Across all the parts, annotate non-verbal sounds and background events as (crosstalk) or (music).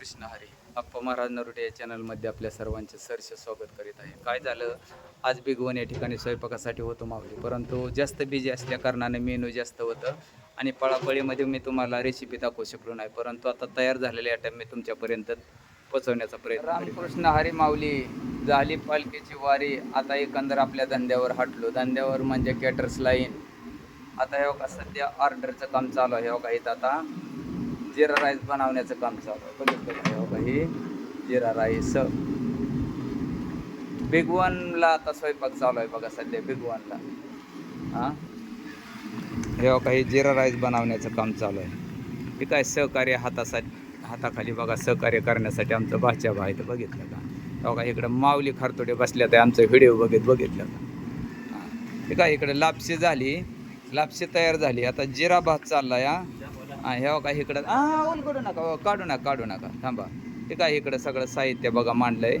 कृष्ण हरी. अप्पा महाराज नरोटे या चॅनलमध्ये आपल्या सर्वांचे सरसे स्वागत करीत आहे. काय झालं? आज बिगवन या ठिकाणी स्वयंपाकासाठी होतो मावली परंतु जास्त बिझी असल्या कारणाने मेनू जास्त होतं. आणि पळापळीमध्ये मी तुम्हाला रेसिपी दाखवू शकलो नाही. परंतु आता तयार झालेले आयटम मी तुमच्यापर्यंत पोचवण्याचा प्रयत्न रामकृष्ण हरी माऊली झाली पालखीची वारी. आता एकंदर आपल्या धंद्यावर हटलो. धंद्यावर म्हणजे कॅटर्स लाईन आता हे बघा सध्या ऑर्डरचं काम चालू आहे. हे बघा इथं आता जिरा राईस बनवण्याचं काम चालू आहे. बघितलं बघा हे जिरा राईस. बिग वनला आता स्वयंपाक चालू आहे बघा सध्या बिग वनला हां? हे हे जिरा राईस बनवण्याचं काम चालू आहे. हे काय सहकार्य हातासाठी हाताखाली बघा सहकार्य करण्यासाठी आमचं भाच्या भाई तर बघितलं का? तेव्हा बघा इकडं माऊली खारतोडे बसल्या तर आमचं व्हिडिओ बघित बघितलं का? हे काय इकडे लापशी झाली. लापशी तयार झाली. आता जिरा भात चालला या ह्या हे हो का इकडं? हा करू नका हो, काढू नका काढू नका. थांबा. हे काय इकडं सगळं साहित्य बघा मांडलंय.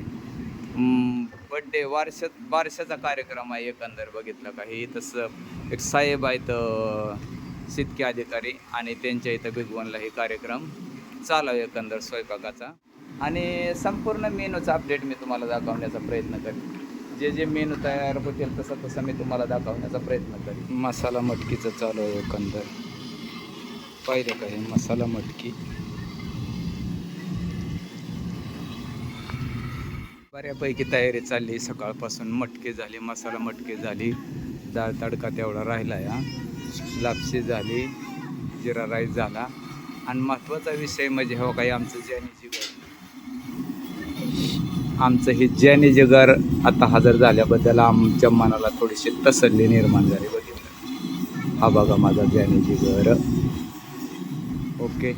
बड्डे वारश बारशाचा कार्यक्रम आहे एकंदर बघितलं का? हे तसं एक साहेब आहेत सितके अधिकारी आणि त्यांच्या इथं बिगवनला हे कार्यक्रम चालू आहे एकंदर स्वयंपाकाचा. आणि संपूर्ण मेनूचा अपडेट मी तुम्हाला दाखवण्याचा प्रयत्न करेन. जे जे मेनू तयार होतील तसं तसं मी तुम्हाला दाखवण्याचा प्रयत्न करेन. मसाला मटकीचं चालू आहे एकंदर. पाहिलं का हे मसाला मटकी? बऱ्यापैकी तयारी चालली. सकाळपासून मटके झाले मसाला मटके झाली. डाळ तडका तेवढा राहिला या. लापशी झाली जिरा राईस झाला. आणि महत्त्वाचा विषय म्हणजे हो काही आमचं जॅनी जिगर. आमचं हे जॅनी जिगर आता हजर झाल्याबद्दल आमच्या मनाला थोडीशी तसल्ली निर्माण झाली बघितलं. हा बघा माझा जॅनी जिगर. ओके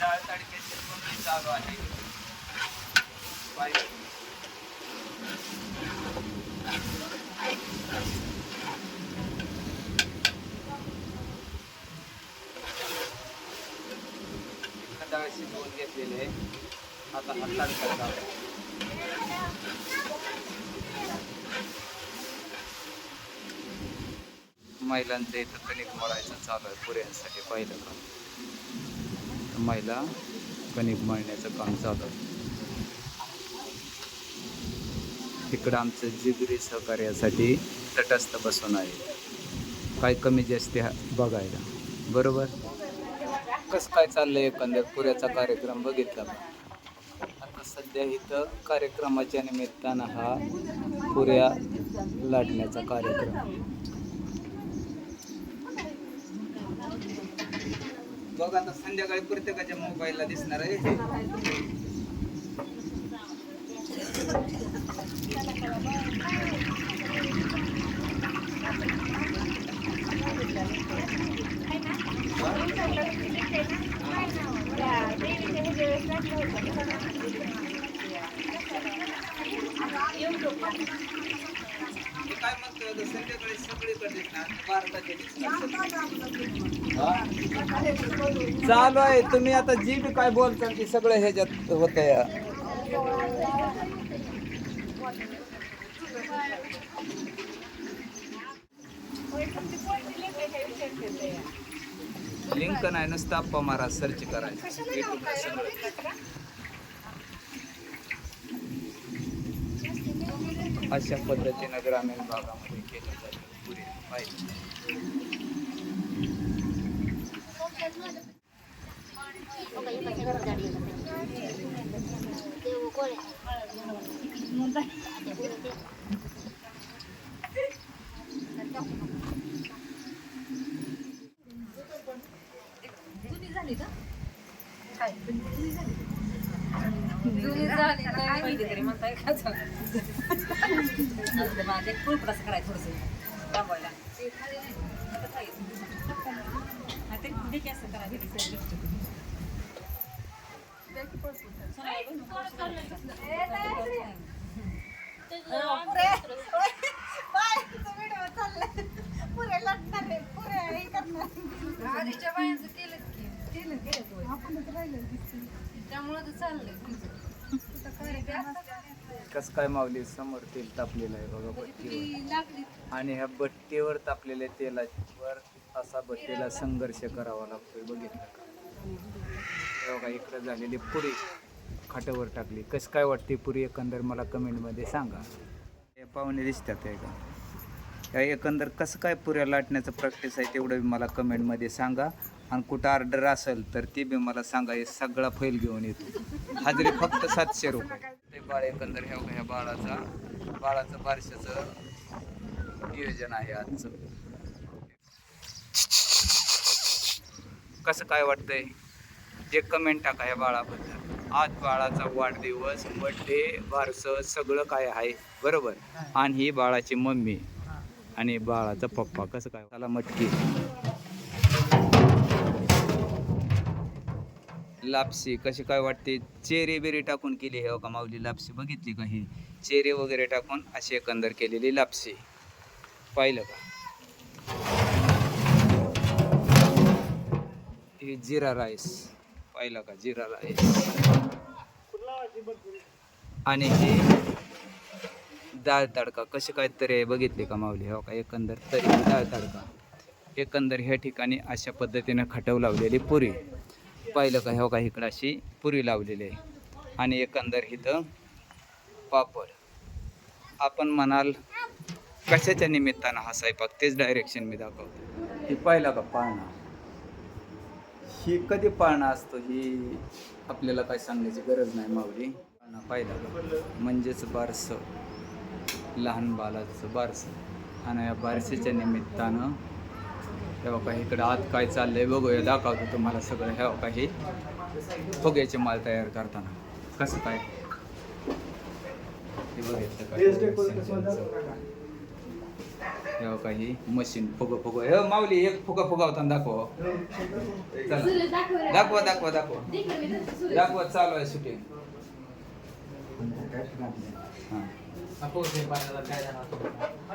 डाळ तडक्याची फोडणी चालू आहे पाहिजे. इकडं डाळ शिजवून घेतलेली आहे आता हा तडका चालू आहे. महिलांचं इथं कणिक मळायचं चालू आहे पुऱ्यांसाठी पहिलं काम. महिला कणिक मळण्याचं काम चालू आहे. इकडं आमचं जिगरी सहकार्यासाठी तटस्थ बसून आहे. काय कमी जास्त बघायला. बरोबर? कसं काय चाललंय एकंदर पुऱ्याचा कार्यक्रम बघितला आता सध्या इथं कार्यक्रमाच्या निमित्तानं हा पुऱ्या लाटण्याचा कार्यक्रम बघ आता संध्याकाळी प्रत्येकाच्या मोबाईलला दिसणार आहे काय म्हणतोय आता संध्याकाळी सगळीकडे दिसणार भारताचे दिसणार? चालू आहे तुम्ही आता जी बी काय बोलताल ते सगळं ह्याच्यात होत लिंक नाही नुसतं आप्पा मारा सर्च करायचं युट्यूबला सगळं अशा पद्धतीनं ग्रामीण भागामध्ये केलं जातं. पुरे पाहिजे जुनी झाली काय माहिती तरी म्हणताय का माझे फुल कसं करायचं थोडंसं दाबवायला. ते खाली नाही. आता खाली. हा, ते देखील असं करायचं, ते सगळं लिपचिप. सोनाली बघ ना, कसं करायचं. आधीच्या बायांचं केलं की केलं केलं आपणच राहिलं त्यामुळं तर चाललंय तुझं. कस काय मावली समोर तेल तापलेलं आहे बघा भट्टीवर ती लागली. आणि ह्या भट्टीवर तापलेल्या तेलावर असा भट्टीला संघर्ष करावा लागतोय बघितलं का? बघा इकडं झालेली पुरी खाटावर टाकली. कसं काय वाटते पुरी? एकंदर मला कमेंटमध्ये सांगा. हे पाहुणे दिसतात आहे का? या एकंदर कसं काय पुऱ्या लाटण्याचं प्रॅक्टिस आहे तेवढं मला कमेंटमध्ये सांगा. आणि कुठं ऑर्डर असेल तर ती बी मला सांगा हे सगळा फैल घेऊन येतो. हाजरी फक्त सातशे रुपये. ते बाळ एकंदर ह्या ह्या बाळाचा बाळाचं बारशाचं नियोजन आहे आजचं. कसं काय वाटतंय? जे कमेंट टाका या बाळाबद्दल. आज बाळाचा वाढदिवस बड्डे बारसं सगळं काय आहे? बरोबर? आणि ही बाळाची मम्मी आणि बाळाचा पप्पा कसं काय? त्याला मटकी. लापसी कशी काय वाटते? चेरे बिरे टाकून केली हे हो का माऊली? लापसी बघितली का ही? चेरे वगैरे टाकून अशी एकंदर केलेली लापसी पाहिलं का? हे जिरा राईस. पाहिलं का? जिरा राईस. आणि हे डाळ तडका. कशी काय तरी आहे बघितली का माऊली? हो का? एकंदर तरी डाळ तडका. एकंदर ह्या ठिकाणी अशा पद्धतीनं खटव लावलेली पुरी. पाहिलं का हो का इकडं अशी पुरी लावलेली आहे. आणि एकंदर इथं पापड. आपण म्हणाल कशाच्या निमित्तानं हा स्वयंपाक? तेच डायरेक्शन मी दाखवतो. हे पाहिलं का पाळणा ही कधी पाळणा असतो ही आपल्याला काय सांगण्याची गरज नाही माऊली. पाळणा पाहिला का? म्हणजेच बारसं. लहान बालाचं बारसं. आणि या बारसेच्या निमित्तानं तेव्हा काही इकडं आत काय चाललंय बघूया दाखवतो तुम्हाला सगळं. ह्या काही फुग्याचे माल तयार करताना. कसं काय? हे बघितलं मशीन फुग फुग. हे माऊली एक फुगा फुगावताना दाखव. चला. दाखवा दाखवा दाखवा दाखवा. चालू आहे शूटिंग हां.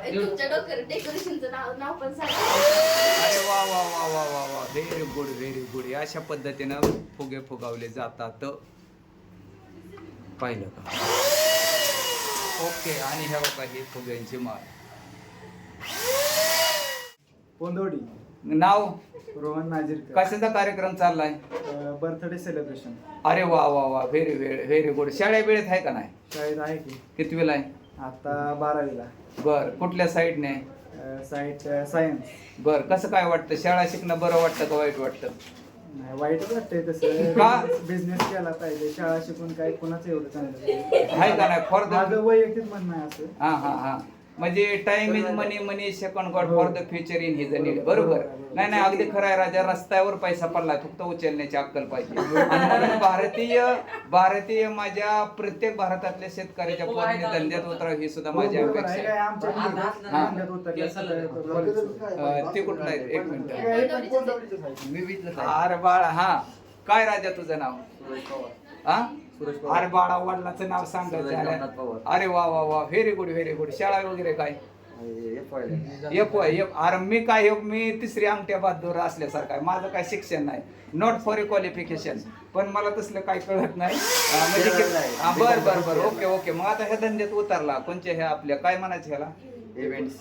तुमच्या डोक्यावर डेकोरेशनचं नाव नाव पण सांगा. अरे वा वा वा वा वा वा. व्हेरी गुड व्हेरी गुड अशा पद्धतीनं फुगे फुगावले जातात. पाहिलं का? ओके आणि ह्या बघा ही फुग्यांची माळ. पोंदोडी नाव? रोहन नाजीरकर. कशाचा कार्यक्रम चाललाय? बर्थडे सेलिब्रेशन अरे वा वा वा. व्हेरी व्हेरी गुड शाळा वेळेत आहे का नाही? शाळेत आहे की. कितवीला आहे? आता बारावीला. बर. कुठल्या साईडने? साईट सायन्स बर. कसं काय वाटतं? शाळा शिकणं बरं वाटतं का वाईट वाटतं? नाही वाईटच वाटतंय का? तसं बिझनेस केला पाहिजे. शाळा शिकून काय कोणाचं एवढं चांगलं. आहे का नाही? फॉर द माझं वैयक्तिक म्हणणं आहे असं. हा हा हा. म्हणजे time is money money second god for the future in his need बरोबर नाही नाही अगदी खरं आहे राजा रस्त्यावर पैसा पडला फक्त उचलण्याची अक्कल पाहिजे आणि म्हणून भारतीय भारतीय माझ्या प्रत्येक भारतातल्या शेतकऱ्याच्या पोरांनी धंद्यात उतरावं ही सुद्धा माझी अपेक्षा आहे हा. ते कुठलं आहे एक मिनिट आहे. अरे बाळा हा काय राजा तुझं नाव हा अरे बाळा वडिलाचं नाव सांगायचं अरे वा वा वा. व्हेरी गुड व्हेरी गुड शाळा वगैरे काय? एक अरे मी काय मी तिसरी अंगठ्या बहादूर असल्यासारखं आहे. माझं काय शिक्षण नाही. नॉट फॉर ए क्वालिफिकेशन पण मला तसलं काय कळत नाही. (laughs) म्हणजे बर बर बर. ओके ओके मग आता ह्या धंद्यात उतरला. कोणच्या ह्या आपल्या? काय म्हणायचं ह्याला? इव्हेंट्स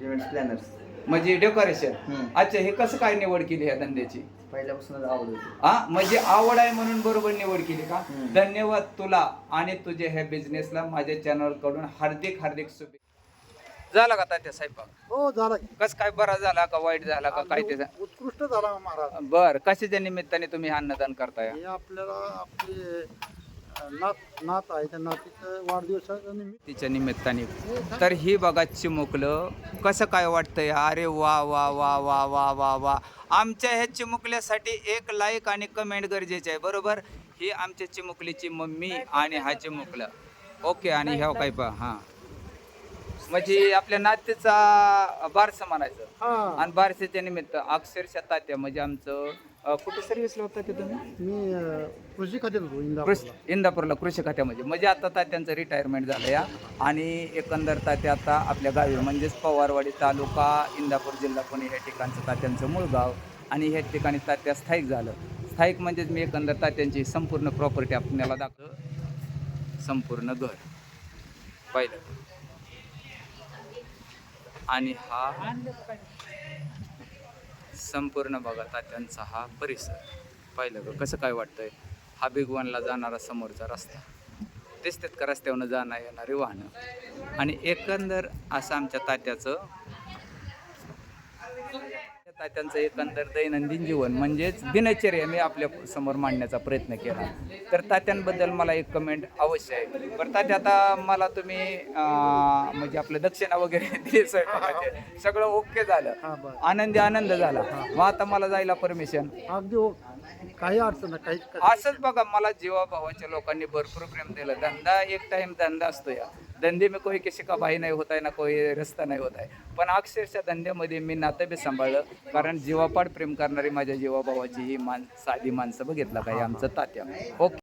इव्हेंट्स प्लॅनर्स म्हणजे डेकोरेशन. अच्छा हे कसं काय निवड केली ह्या धंद्याची? पहिल्यापासूनच आवड होती. हा? म्हणजे आवड आहे म्हणून बरोबर निवड केली का? हम्म. धन्यवाद तुला आणि तुझ्या ह्या बिझनेसला माझ्या चॅनलकडून हार्दिक हार्दिक शुभेच्छा. झाला का तात्या स्वयंपाक? हो झाला. कस काय बरा झाला का? वाईट झाला का? काय त्याचा उत्कृष्ट झाला महाराज. बर कशाच्या निमित्ताने तुम्ही अन्नदान करताय? हे आपल्याला आपले नात नात आहे त्या नातीचं वाढदिवसाच्या निमित्त. तिच्या निमित्ताने. तर ही बघा चिमुकलं कसं काय वाटतंय? अरे वा वा वा वा वा वा वा. आमच्या ह्या चिमुकल्यासाठी एक लाईक आणि कमेंट गरजेचे आहे बरोबर? ही आमच्या चिमुकलीची मम्मी आणि हा चिमुकलं. ओके आणि ह्या काय पहा हां. म्हणजे आपल्या नातीचा बारसं म्हणायचं. हा. आणि बारसेच्या निमित्त अक्षरशः तात्या म्हणजे आमचं अं, कुठे सर्व्हिसला होता ते तुम्ही? मी अ, कृषी खात्यात होतो कृषी इंदापूरला. इंदापूरला कृषी खात्यामध्ये म्हणजे. आता तात्यांचं रिटायरमेंट झालं या आणि एकंदर तात्या आता आपल्या गावी म्हणजेच पवारवाडी तालुका इंदापूर जिल्हा पुणे ह्या ठिकाणचं तात्यांचं मूळ गाव. आणि ह्या ठिकाणी तात्या स्थायिक झालं. स्थायिक म्हणजेच मी एकंदर तात्यांची संपूर्ण प्रॉपर्टी आपल्याला दाखव संपूर्ण घर. पाहिलं. आणि हा संपूर्ण बघा तात्यांचा हा परिसर. पाहिलं का? कसं काय वाटतंय? हा बिगवानला जाणारा समोरचा रस्ता. दिसतात का रस्त्यावरनं जाणं येणारी वाहनं. आणि एकंदर असं आमच्या तात्याचं तात्यांचं एकंदर दैनंदिन जीवन म्हणजेच दिनचर्या मी आपल्यासमोर मांडण्याचा प्रयत्न केला. तर तात्यांबद्दल मला एक कमेंट अवश्य आहे. बरं तात्या आता मला तुम्ही अं, म्हणजे आपलं दक्षिणा वगैरे (laughs) दिली स्वयंपाकाचे. सगळं ओके झालं. बरं. आनंदी आनंद झाला. मग आता मला जायला परमिशन अगदी हो. काही अडचण नाही काही असंच बघा मला जीवाभावाच्या लोकांनी भरपूर प्रेम दिलं. धंदा एक टाइम धंदा असतो या. धंदे में कोई किसी का भाई नाही होत आहे ना कोई रस्ता नाही होत आहे. पण अक्षरशः धंद्यामध्ये मी नातं बी सांभाळलं. कारण जीवापाड प्रेम करणारी माझ्या जीवाभावाची ही मान साधी माणसं बघितलं काही आमचं तात्या. ओके.